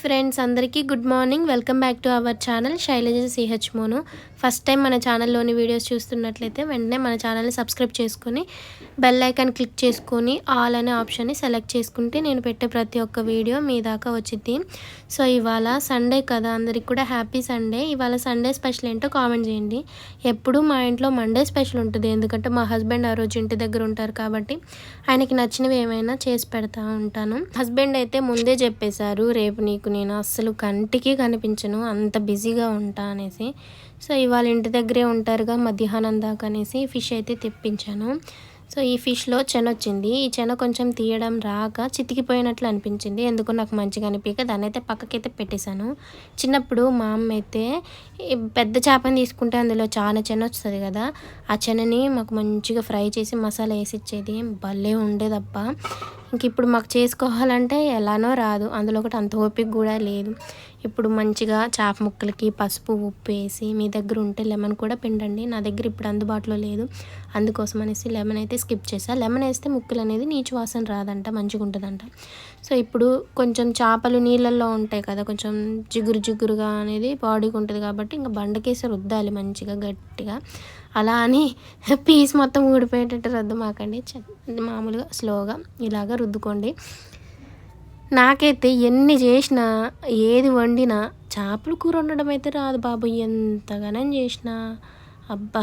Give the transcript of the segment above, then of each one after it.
Friends అందరికీ good morning. Welcome back to our channel Shailaja C H. First time మన ఛానల్లోని videos చూస్తున్నట్లయితే వెంటనే మన ఛానల్ని సబ్స్క్రైబ్ చేసుకొని బెల్ ఐకాన్ క్లిక్ చేసుకొని ఆల్ అనే ఆప్షన్ని సెలెక్ట్ చేసుకుంటే నేను పెట్టే ప్రతి ఒక్క వీడియో మీ దాకా వచ్చింది సో ఇవాళ సండే కదా అందరికి కూడా హ్యాపీ సండే. ఇవాళ సండే స్పెషల్ ఏంటో కామెంట్ చేయండి. ఎప్పుడు మా ఇంట్లో మండే స్పెషల్ ఉంటుంది. ఎందుకంటే మా హస్బెండ్ ఆ రోజు ఇంటి దగ్గర ఉంటారు కాబట్టి ఆయనకి నచ్చినవి ఏమైనా చేసి పెడతా ఉంటాను. హస్బెండ్ అయితే ముందే చెప్పేశారు రేపు నీకు నేను అస్సలు కంటికి కనిపించను అంత బిజీగా ఉంటా అనేసి. సో ఇవాళ ఇంటి దగ్గరే ఉంటారుగా మధ్యాహ్నం దాకా అనేసి ఫిష్ అయితే తెప్పించాను. సో ఈ ఫిష్లో చెన వచ్చింది ఈ చెన కొంచెం తీయడం రాక చితికిపోయినట్లు అనిపించింది. ఎందుకు నాకు మంచిగా అనిపించక దాన్ని అయితే పక్కకైతే పెట్టేశాను. చిన్నప్పుడు మా అమ్మ అయితే ఈ పెద్ద చేపని తీసుకుంటే అందులో చాలా చెన వస్తుంది కదా ఆ చెనని మాకు మంచిగా ఫ్రై చేసి మసాలా వేసి ఇచ్చేది భలే ఉండేదబ్బా. ఇంక ఇప్పుడు మాకు చేసుకోవాలంటే ఎలానో రాదు. అందులో ఒకటి అంత ఓపిక కూడా లేదు. ఇప్పుడు మంచిగా చేప ముక్కలకి పసుపు ఉప్పు వేసి మీ దగ్గర ఉంటే లెమన్ కూడా పిండండి. నా దగ్గర ఇప్పుడు అందుబాటులో లేదు. అందుకోసం అనేసి లెమన్ అయితే స్కిప్ చేసా లెమన్ వేస్తే ముక్కలు అనేది నీచు వాసన రాదంట మంచిగా ఉంటుందంట. సో ఇప్పుడు కొంచెం చేపలు నీళ్ళల్లో ఉంటాయి కదా కొంచెం జిగురు జిగురుగా అనేది బాడీకి ఉంటుంది కాబట్టి ఇంకా బండకేసి రుద్దాలి మంచిగా గట్టిగా. అలా అని పీస్ మొత్తం ఊడిపోయేటట్టు రద్దు మాకండి. మామూలుగా స్లోగా ఇలాగ రుద్దుకోండి. నాకైతే ఎన్ని చేసినా ఏది వండినా చేపల కూర వండడం అయితే రాదు బాబు. ఎంతగానం చేసినా. అబ్బా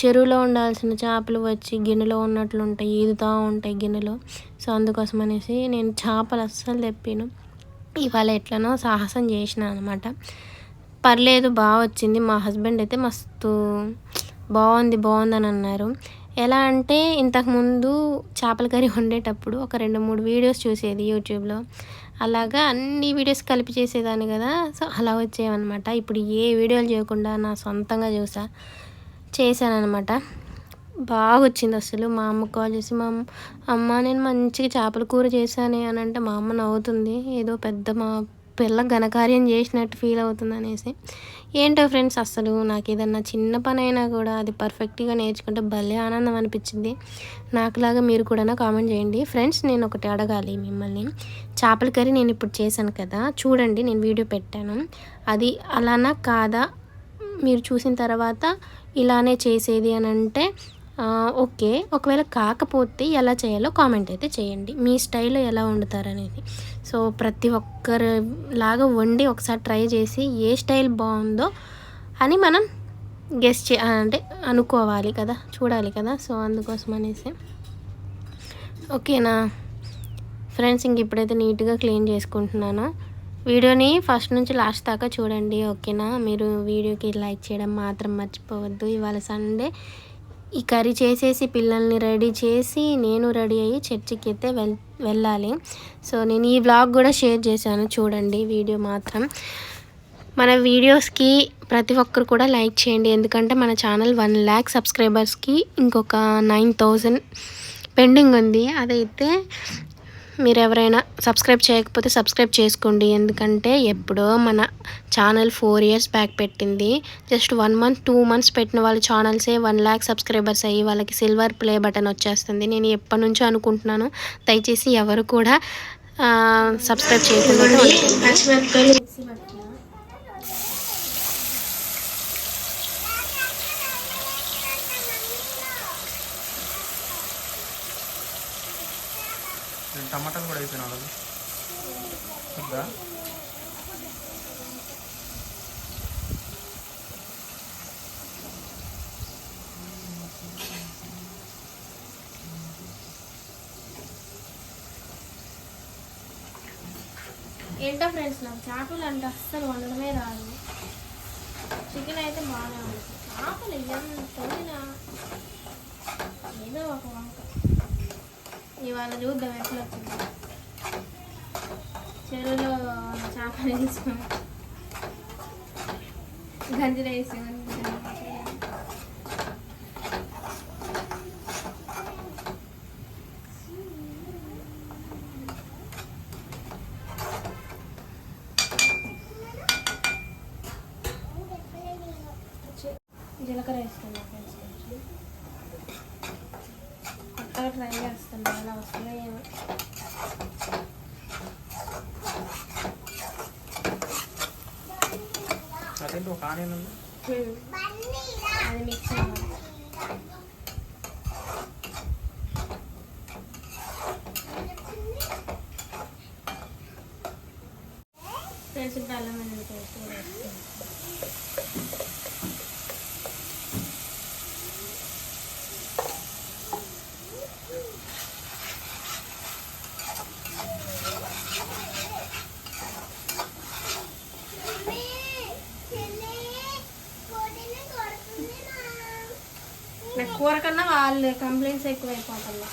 చెరువులో ఉండాల్సిన చేపలు వచ్చి గిన్నెలో ఉన్నట్లు ఉంటాయి ఈదుతూ ఉంటాయి గిన్నెలో. సో అందుకోసం అనేసి నేను చేపలు అస్సలు తెప్పాను. ఇవాళ ఎట్లనో సాహసం చేసిన అనమాట పర్లేదు బాగా వచ్చింది మా హస్బెండ్ అయితే మస్తు బాగుంది బాగుందని అన్నారు. ఎలా అంటే ఇంతకుముందు చేపల కర్రీ వండేటప్పుడు ఒక రెండు మూడు వీడియోస్ చూసేది యూట్యూబ్లో. అలాగా అన్ని వీడియోస్ కలిపి చేసేదాన్ని కదా. సో అలా వచ్చేవన్నమాట. ఇప్పుడు ఏ వీడియోలు చేయకుండా నా సొంతంగా చూసా చేశానన్నమాట. బాగా వచ్చింది అసలు. మా అమ్మ కాల్ చేసి మా అమ్మ అమ్మ నేను మంచిగా చేపల కూర చేశాను అని అంటే మా అమ్మ నవ్వుతుంది. ఏదో పెద్ద మా పిల్ల ఘనకార్యం చేసినట్టు ఫీల్ అవుతుంది అనేసి ఏంటో ఫ్రెండ్స్ అసలు నాకు ఏదన్నా చిన్న పని అయినా కూడా అది పర్ఫెక్ట్గా నేర్చుకుంటే భలే ఆనందం అనిపించింది. నాకులాగా మీరు కూడా కామెంట్ చేయండి. ఫ్రెండ్స్ నేను ఒకటి అడగాలి మిమ్మల్ని. చేపల కర్రీ నేను ఇప్పుడు చేశాను కదా చూడండి నేను వీడియో పెట్టాను. అది అలానా కాదా? మీరు చూసిన తర్వాత ఇలానే చేసేది అని అంటే ఓకే. ఒకవేళ కాకపోతే ఎలా చేయాలో కామెంట్ అయితే చేయండి. మీ స్టైల్లో ఎలా వండుతారనేది. సో ప్రతి ఒక్కరు లాగా వండి ఒకసారి ట్రై చేసి ఏ స్టైల్ బాగుందో అని మనం గెస్ చే అంటే అనుకోవాలి కదా. చూడాలి కదా. సో అందుకోసం అనేసి. ఓకేనా? ఫ్రెండ్స్ ఇంక ఇప్పుడైతే నీట్గా క్లీన్ చేసుకుంటున్నాను. వీడియోని ఫస్ట్ నుంచి లాస్ట్ దాకా చూడండి ఓకేనా? మీరు వీడియోకి లైక్ చేయడం మాత్రం మర్చిపోవద్దు. ఇవాళ సండే. ఈ కర్రీ చేసేసి పిల్లల్ని రెడీ చేసి నేను రెడీ అయ్యి చర్చికి అయితే వెల్ వెళ్ళాలి. సో నేను ఈ వ్లాగ్ కూడా షేర్ చేశాను చూడండి వీడియో మాత్రం. మన వీడియోస్కి ప్రతి ఒక్కరు కూడా లైక్ చేయండి ఎందుకంటే మన ఛానల్ వన్ ల్యాక్ సబ్స్క్రైబర్స్కి ఇంకొక నైన్ థౌజండ్ పెండింగ్ ఉంది. అదైతే మీరు ఎవరైనా సబ్స్క్రైబ్ చేయకపోతే సబ్స్క్రైబ్ చేసుకోండి. ఎందుకంటే ఎప్పుడో మన ఛానల్ ఫోర్ ఇయర్స్ బ్యాక్ పెట్టింది. Just one month two months పెట్టిన వాళ్ళ ఛానల్సే వన్ ల్యాక్ సబ్స్క్రైబర్స్ అయ్యి వాళ్ళకి సిల్వర్ ప్లే బటన్ వచ్చేస్తుంది. నేను ఎప్పటి నుంచో అనుకుంటున్నాను. దయచేసి ఎవరు కూడా సబ్స్క్రైబ్ చేయకుండా నేను టమాటాలు కూడా అయిపోయినా కదా వద్దా ఏంటో ఫ్రెండ్స్ నాకు చేపలు అంటే అస్సలు వండడమే రాదు. చికెన్ అయితే బాగానే ఉంది చేపలు ఎంత వండినా ఏదో ఒక వంక ఇవాళ చూద్దాం ఎట్లా వచ్చింది. చెరువులో చేపలు వేసాం గంజిలో వేసాం జీలకర్ర వేసుకున్నా. ఫ్రెండ్స్ కొంచెం Katin tuh kanin nanti. Hmm. Ini mixer. Tensi dalamnya nanti. కూర కన్నా వాళ్ళు కంప్లైంట్స్ ఎక్కువ అయిపోతున్నాయి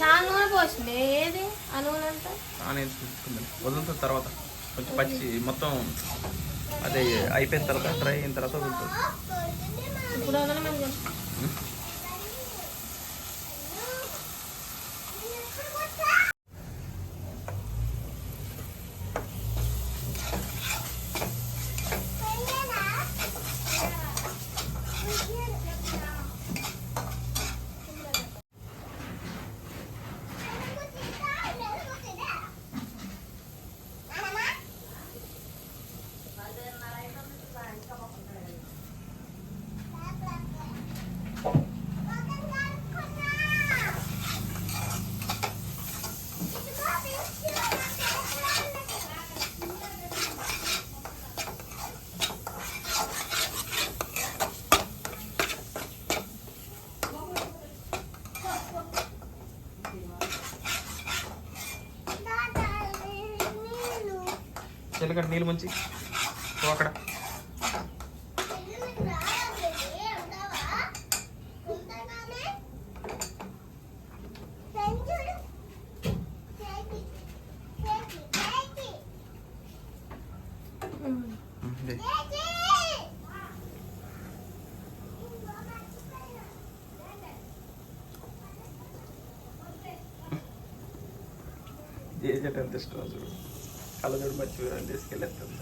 చాలా నూనె పోసింది. ఏది? ఆ నూనె అంతా? వదులుతుంది తర్వాత. కొంచెం పచ్చి మొత్తం అదే అయిపోయిన తర్వాత డ్రై అయిన తర్వాత వదులుతుంది. ఇప్పుడు వదలమని ఎందుకంటే నీళ్ళు మంచి అక్కడ ఉమ్. ఏ చెట్టు ఎంత ఇష్టం చూడు కళ్ళజోడు మర్చిపోయాను తీసుకెళ్ళేస్తుంది?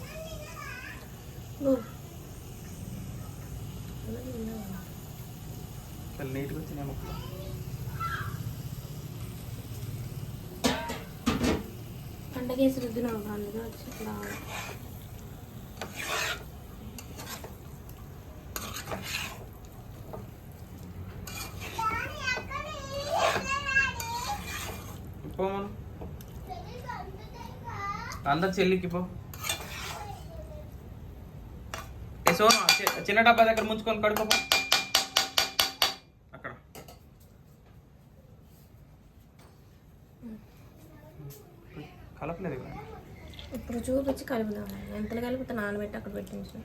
చాలా నీట్గా వచ్చినాయి ముక్కలు. పండగేసి రుద్దినావు అందుకే వచ్చి రావాలి పో మనం అందరు చెల్లికి పో. ఏ చిన్న డబ్బా దగ్గర ముంచుకొని కడుకోపో అక్కడ. కలపలేదు కదా. ఇప్పుడు చూపించి కలుపుదాం. ఎంతలు కలిపితే నానబెట్టి అక్కడ పెట్టించు.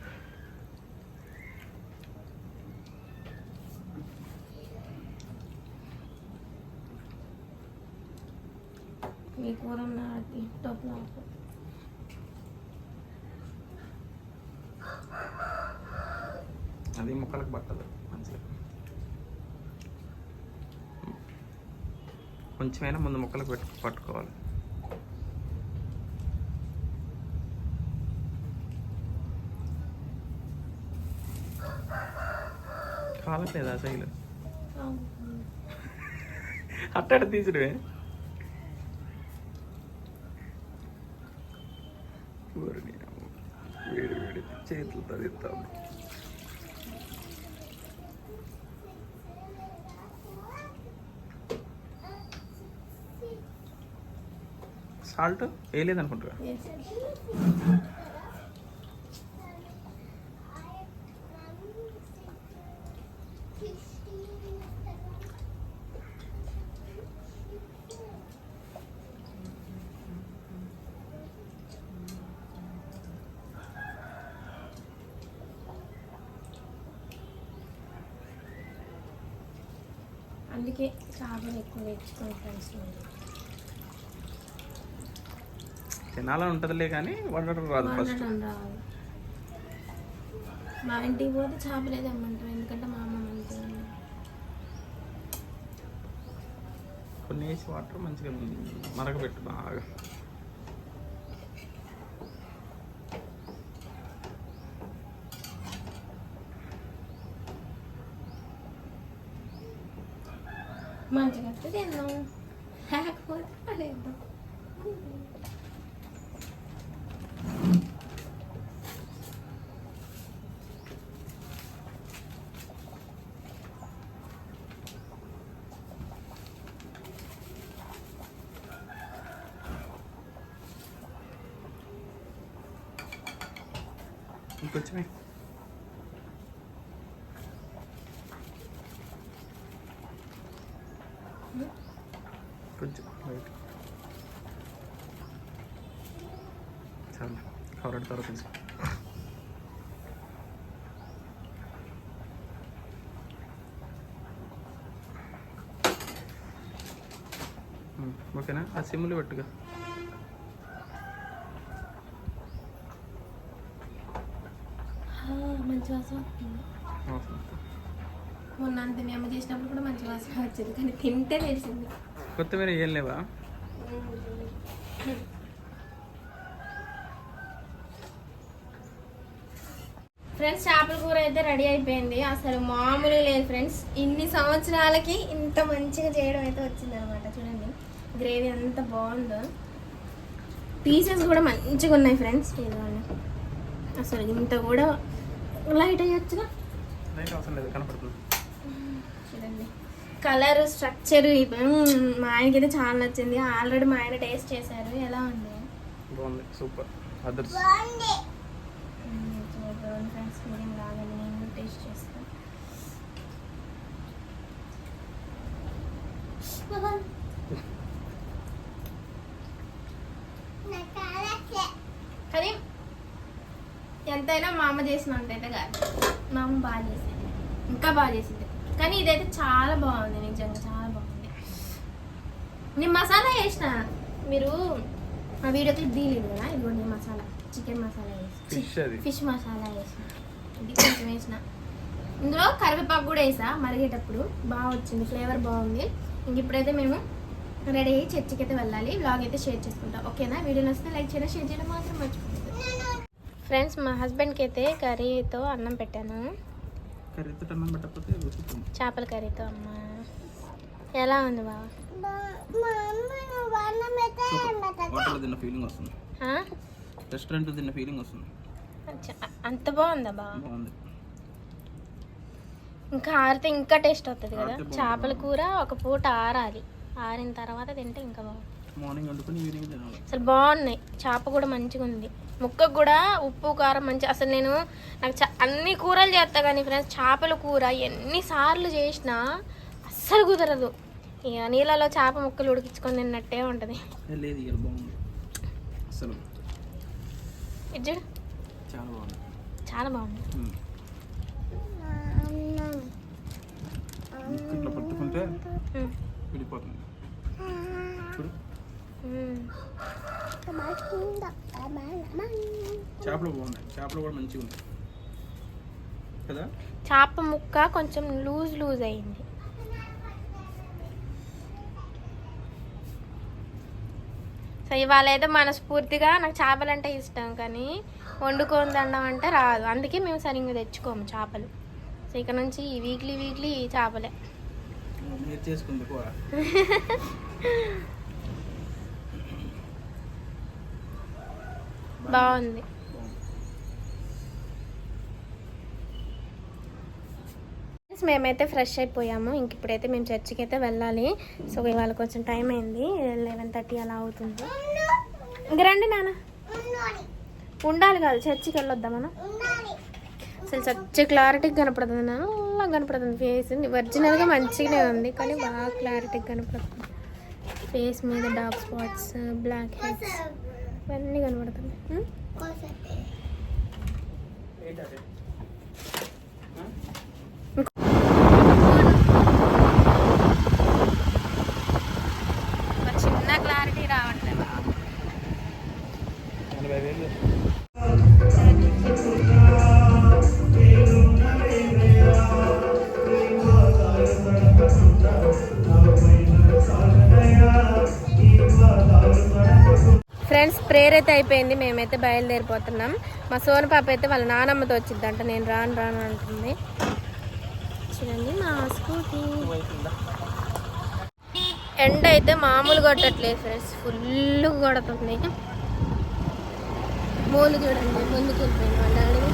మీ కూర నాటి టాప్ నాకు అది ముక్కలకు పట్టదు మంచిగా. కొంచెమైనా ముందు ముక్కలకు పెట్టు పట్టుకోవాలి. కాలట్లేదా శైలు? అట్టాడు తీసుడువే వేడి వేడి చేతులతో తిస్తాము సాల్ట్ వేయలేదు వేయలేదనుకుంటా అందుకే చాలా ఎక్కువ నేర్చుకుని ఫ్రెండ్స్ తినాలని ఉంటుందిలే కానీ వండడం రాదు ఫస్ట్ మా ఇంటికి పోతే చేపలే తెమ్మంటారు ఎందుకంటే మా అమ్మ మంచిగా కొన్ని వేసి వాటర్ మంచిగా మరగబెట్టు బాగా. మంచిగా తిందాం. లేకపోతే పడేద్దాం. ఇంకొచ్చమే కొంచెం లైట్ చాలా కవర్ తర్వాత కొంచెం ఓకేనా? ఆ సిమ్లు పెట్టుగా మొన్న అంత మేము చేసినప్పుడు కూడా మంచి వాసన వచ్చింది కానీ తింటే తెలిసింది. కొత్తిమీర ఏం లేవా? ఫ్రెండ్స్ చేపల కూర అయితే రెడీ అయిపోయింది. అసలు మామూలు లేదు ఫ్రెండ్స్. ఇన్ని సంవత్సరాలకి ఇంత మంచిగా చేయడం అయితే వచ్చింది అనమాట చూడండి గ్రేవీ అంత బాగుందో. పీసెస్ కూడా మంచిగా ఉన్నాయి ఫ్రెండ్స్ అసలు ఇంత కూడా లైట్ అయ్యొచ్చుగా? లైట్ అవసరం లేదు కనపడుతుంది. చూడండి. కలర్ స్ట్రక్చర్ మా ఆయనకైతే చాలా నచ్చింది. ఆల్రెడీ మా ఆయన టేస్ట్ చేశారు. ఎలా ఉంది? బాగుంది సూపర్. అదర్స్ చూడండి ఫ్రెండ్స్ నేను టేస్ట్ చేస్తాను ఎంతైనా మా అమ్మ చేసినంత అయితే కాదు. మా అమ్మ బాగా చేసింది. ఇంకా బాగా చేసింది. కానీ ఇదైతే చాలా బాగుంది నిజంగా చాలా బాగుంది. నేను మసాలా వేసిన మీరు ఆ వీడియో క్లిప్ తీయలేదు కదా? ఇదిగోండి మసాలా. చికెన్ మసాలా వేసి ఫిష్ మసాలా వేసిన ఇది కొంచెం వేసిన. ఇందులో కరివేపాకు కూడా వేసా మరిగేటప్పుడు. బాగా వచ్చింది ఫ్లేవర్ బాగుంది. ఇంక ఇప్పుడైతే మేము రెడీ అయ్యి చర్చికి అయితే వెళ్ళాలి. బ్లాగ్ అయితే షేర్ చేసుకుంటాం. ఓకేనా? వీడియో నచ్చితే లైక్ చేయడం షేర్ చేయడం మాత్రం మర్చిపోతుంది ఫ్రెండ్స్ మా హస్బెండ్కి అయితే కర్రీతో అన్నం పెట్టాను. కర్రీతో అన్నం పెట్టకపోతే చేపల కర్రీతో అమ్మ. ఎలా ఉంది బావ? హోటల్లో తిన్న ఫీలింగ్ వస్తుంది. ఆ? రెస్టారెంట్లో తిన్న ఫీలింగ్ వస్తుంది. చ- అంత బాగుందా బావ? బాగుంది. ఇంకా ఆరితే ఇంకా టేస్ట్ అవుతుంది కదా. చేపల కూర ఒక పూట ఆరాలి. ఆరిన తర్వాత తింటే ఇంకా బాగుంది. మార్నింగ్ వండుకొని ఈవినింగ్ తినాలి. అసలు బాగున్నాయి. చేప కూడా మంచిగా ఉంది ముక్కకు కూడా ఉప్పు కారం మంచి అసలు నేను నాకు చా- అన్ని కూరలు చేస్తా కానీ ఫ్రెండ్స్ చేపల కూర ఎన్నిసార్లు చేసినా అస్సలు కుదరదు. ఇక నీళ్ళలో చేప ముక్కలు ఉడికించుకొని తిన్నట్టే ఉంటుంది. చాలా బాగుంది. పట్టుకుంటే. విడిపోతుంది. చేపలు బాగున్నాయి. చేపలు కూడా మంచిగా ఉన్నాయి. కదా? చేప ముక్క కొంచెం లూజ్ లూజ్ అయింది. సో ఇవాళ ఏదో మనస్ఫూర్తిగా నాకు చేపలంటే ఇష్టం కానీ వండుకొని తినడం అంటే రాదు. అందుకే మేము సరిగ్గా తెచ్చుకోము చేపలు. సో ఇక నుంచి వీక్లీ వీక్లీ చేపలే. చేసుకుంది బాగుంది. మేమైతే ఫ్రెష్ అయిపోయాము. ఇంక ఇప్పుడైతే మేము చర్చికి అయితే వెళ్ళాలి. సో ఇవాళ కొంచెం టైం అయింది. లెవెన్ థర్టీ అలా అవుతుంది. ఇంక రండి నాన్న. ఉండాలి కాదు చర్చికి వెళ్ళొద్దాం మనం అసలు చర్చి క్లారిటీగా కనపడుతుంది నల్లా కనపడుతుంది ఫేస్ ఒరిజినల్గా మంచిగానే ఉంది. కానీ బాగా క్లారిటీగా కనపడుతుంది ఫేస్ మీద డార్క్ స్పాట్స్ బ్లాక్ హెడ్స్ ఇవన్నీ కనపడుతున్నాయి అయిపోయింది. మేమైతే బయలుదేరిపోతున్నాం. మా సోను పాప అయితే వాళ్ళ నానమ్మతో వచ్చిందంట నేను రాను రాను అంటుంది. చూడండి మా స్కూటీ. ఎండ అయితే మామూలు కొట్టట్లేదు ఫ్రెండ్స్. ఫుల్ కొడుతుంది. మూలు చూడండి ముందుకు వెళ్ళిపోయింది వాళ్ళ అడిగి